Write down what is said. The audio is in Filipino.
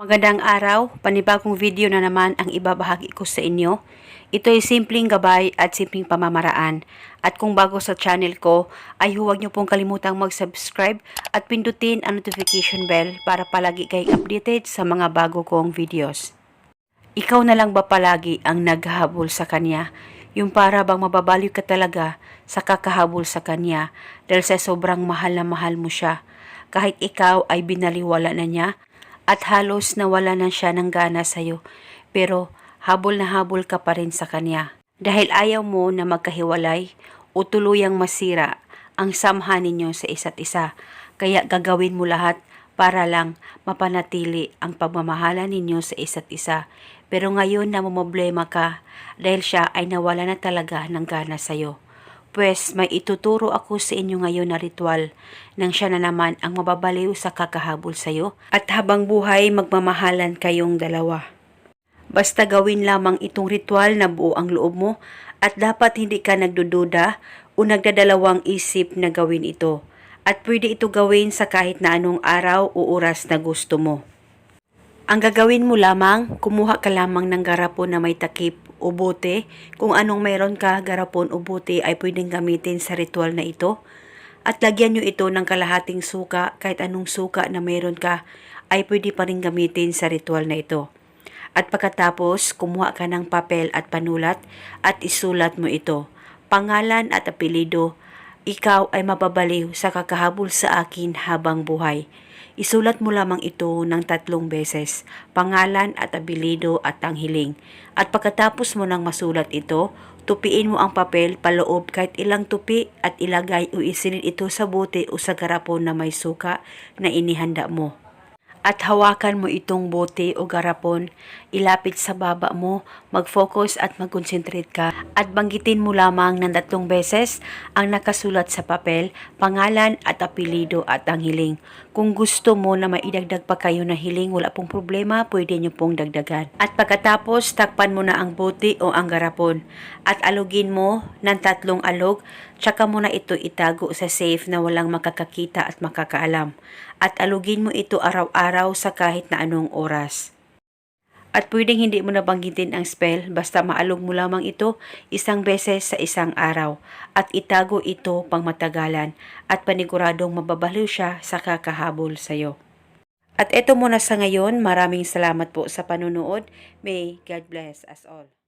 Magandang araw, panibagong video na naman ang ibabahagi ko sa inyo. Ito ay simpleng gabay at simpleng pamamaraan. At kung bago sa channel ko, ay huwag niyo pong kalimutang mag-subscribe at pindutin ang notification bell para palagi kayong updated sa mga bago kong videos. Ikaw na lang ba palagi ang naghahabol sa kanya? Yung para bang mababaliw ka talaga sa kakahabol sa kanya dahil sa sobrang mahal na mahal mo siya. Kahit ikaw ay binaliwala na niya at halos nawala na siya ng gana sa'yo. Pero habol na habol ka pa rin sa kanya. Dahil ayaw mo na magkahiwalay o tuluyang masira ang samahan ninyo sa isa't isa. Kaya gagawin mo lahat para lang mapanatili ang pagmamahalan ninyo sa isa't isa. Pero ngayon na problema ka dahil siya ay nawala na talaga ng gana sa'yo. Pues may ituturo ako sa inyo ngayon na ritual nang siya na naman ang mababaliw sa kakahabol sa'yo at habang buhay magmamahalan kayong dalawa. Basta gawin lamang itong ritual na buo ang loob mo at dapat hindi ka nagdududa o nagdadalawang isip na gawin ito. At pwede ito gawin sa kahit na anong araw o oras na gusto mo. Ang gagawin mo lamang, kumuha ka lamang ng garapon na may takip o bote. Kung anong meron ka, garapon o bote ay pwedeng gamitin sa ritual na ito. At lagyan nyo ito ng kalahating suka, kahit anong suka na meron ka, ay pwede pa rin gamitin sa ritual na ito. At pagkatapos, kumuha ka ng papel at panulat at isulat mo ito. Pangalan at apelido, ikaw ay mababaliw sa kakahabol sa akin habang buhay. Isulat mo lamang ito ng tatlong beses, pangalan at apelido at ang hiling. At pagkatapos mo nang masulat ito, tupiin mo ang papel paloob kahit ilang tupi at ilagay o isilid ito sa bote o sa garapon na may suka na inihanda mo at hawakan mo itong bote o garapon, ilapit sa baba mo, mag-focus at mag-concentrate ka. At banggitin mo lamang ng tatlong beses ang nakasulat sa papel, pangalan at apelido at ang hiling. Kung gusto mo na maidagdag pa kayo na hiling, wala pong problema, pwede nyo pong dagdagan. At pagkatapos, takpan mo na ang bote o ang garapon. At alugin mo ng tatlong alog, tsaka mo na ito itago sa safe na walang makakakita at makakaalam. At alugin mo ito araw-araw sa kahit na anong oras. At pwedeng hindi mo nabanggitin ang spell basta maalog mo lamang ito isang beses sa isang araw at itago ito pang matagalan at paniguradong mababaliw siya sa kakahabol sa'yo. At eto muna sa ngayon, maraming salamat po sa panunood. May God bless us all.